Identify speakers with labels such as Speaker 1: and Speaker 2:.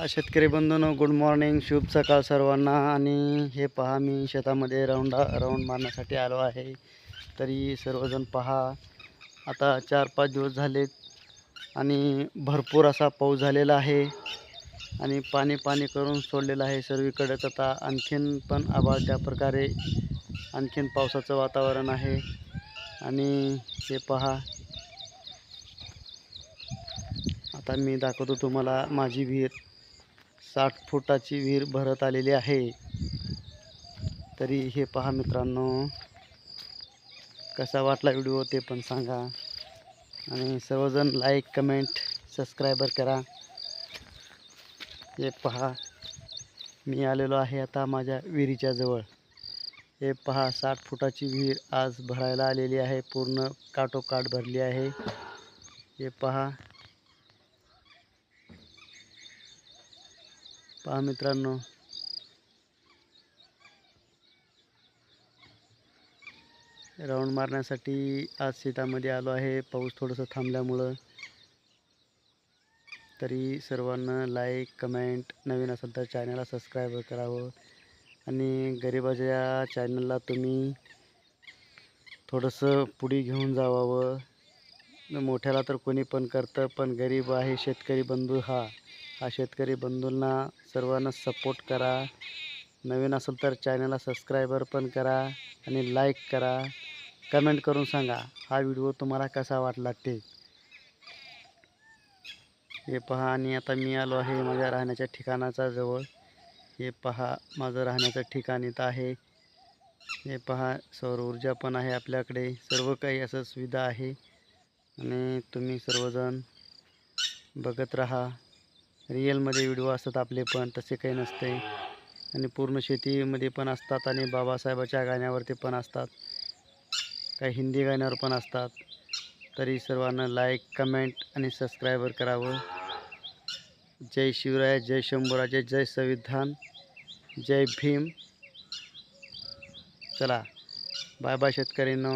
Speaker 1: हा, शेतकरी बंधून good morning शुभ सकाळ सर्वांना. आणि हे पहा मी शेतामध्ये राऊंड राऊंड मारण्यासाठी आलो आहे. तरी सर्वजण पहा आता चार पाच दिवस झालेत आणि भरपूर असा पाऊस झालेला आहे. आणि पाणी पाणी करून सोडलेलं आहे सर्वीकडेच. आता आणखीन पण आभाळ त्या प्रकारे आणखीन पावसाचं वातावरण आहे. आणि हे पहा आता मी दाखवतो तुम्हाला माझी विहीर. साठ फुटाची विहीर भरत आलेली आहे. तरी हे पहा मित्रांनो कसा वाटला व्हिडिओ ते पण सांगा. आणि सर्वजण लाईक कमेंट सबस्क्रायबर करा. हे पहा मी आलेलो आहे आता माझ्या विहिरीच्या जवळ. हे पहा साठ फुटाची विहीर आज भरायला आलेली आहे पूर्ण काटोकाट भरली आहे. हे पहा पहा मित्रांनो. राऊंड मारण्यासाठी आज शेतामध्ये आलो आहे. पाऊस थोडंसं थांबल्यामुळं. तरी सर्वांना लाईक कमेंट नवीन असेल तर चॅनलला सबस्क्राईब करावं. आणि गरिबाच्या चॅनलला तुम्ही थोडंसं पुढे घेऊन जावावं. मोठ्याला तर कोणी पण करतं पण गरीब आहे शेतकरी बंधू हा हा. शेतकरी बंधूंना सर्वांना सपोर्ट करा. नवीन असेल तर चॅनलला सबस्क्रायबर पण करा आणि लाईक करा. कमेंट करून सांगा हा व्हिडिओ तुम्हाला कसा वाटला ते. हे पहा आणि आता मी आलो आहे माझ्या राहण्याच्या ठिकाणाचा जवळ. हे पहा माझं राहण्याचं ठिकाण इथं आहे. हे पहा सौर ऊर्जा पण आहे आपल्याकडे. सर्व काही असं सुविधा आहे. आणि तुम्ही सर्वजण बघत राहा. रिअलमध्ये व्हिडिओ असतात आपले पण तसे काही नसते आणि पूर्ण शेतीमध्ये पण असतात आणि बाबासाहेबाच्या गाण्यावरती पण असतात. काही हिंदी गाण्यावर पण असतात. तरी सर्वांना लाईक कमेंट आणि सबस्क्रायबर करावं. जय शिवराय जय शंभूराजे जय संविधान जय भीम. चला बाय बाय शेतकऱ्यांनो